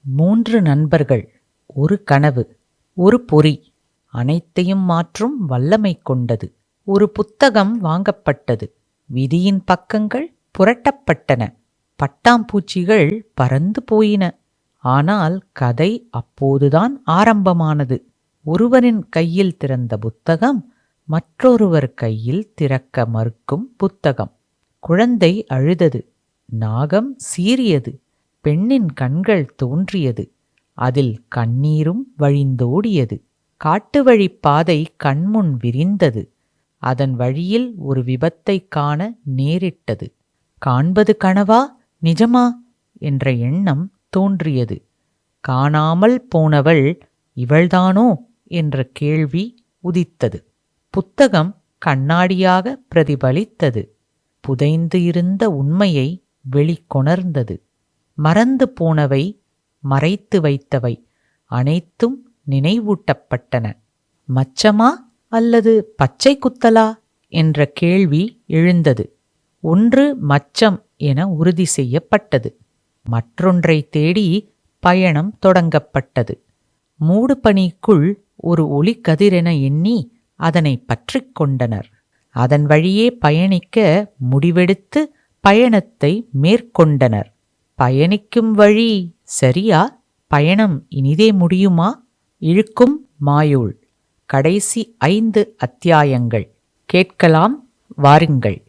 மூன்று நண்பர்கள் ஒரு கனவு ஒரு பொறி அனைத்தையும் மாற்றும் வல்லமை கொண்டது. ஒரு புத்தகம் வாங்கப்பட்டது. விதியின் பக்கங்கள் புரட்டப்பட்டன. பட்டாம்பூச்சிகள் பறந்து போயின. ஆனால் கதை அப்போதுதான் ஆரம்பமானது. ஒருவரின் கையில் திறந்த புத்தகம் மற்றொருவர் கையில் திறக்க மறுக்கும் புத்தகம். குழந்தை அழுதது. நாகம் சீறியது. பெண்ணின் கண்கள் தோன்றியது. அதில் கண்ணீரும் வழிந்தோடியது. காட்டு வழிப் பாதை கண்முன் விரிந்தது. அதன் வழியில் ஒரு விபத்தைக் காண நேரிட்டது. காண்பது கனவா? நிஜமா? என்ற எண்ணம் தோன்றியது. காணாமல் போனவள் இவள்தானோ? என்ற கேள்வி உதித்தது. புத்தகம் கண்ணாடியாக பிரதிபலித்தது. புதைந்து இருந்த உண்மையை வெளிக்கொணர்ந்தது. மறந்து போனவை மறைத்து வைத்தவை அனைத்தும் நினைவூட்டப்பட்டன. மச்சமா அல்லது பச்சை குத்தலா? என்ற கேள்வி எழுந்தது. ஒன்று மச்சம் என உறுதி செய்யப்பட்டது. மற்றொன்றை தேடி பயணம் தொடங்கப்பட்டது. மூடுபனிக்குள் ஒரு ஒளிக்கதிரென எண்ணி அதனை பற்றி கொண்டனர். அதன் வழியே பயணிக்க முடிவெடுத்து பயணத்தை மேற்கொண்டனர். பயணிக்கும் வழி சரியா? பயணம் இனிதே முடியுமா? இழுக்கும் மாயூள் கடைசி ஐந்து அத்தியாயங்கள். கேட்கலாம் வாருங்கள்.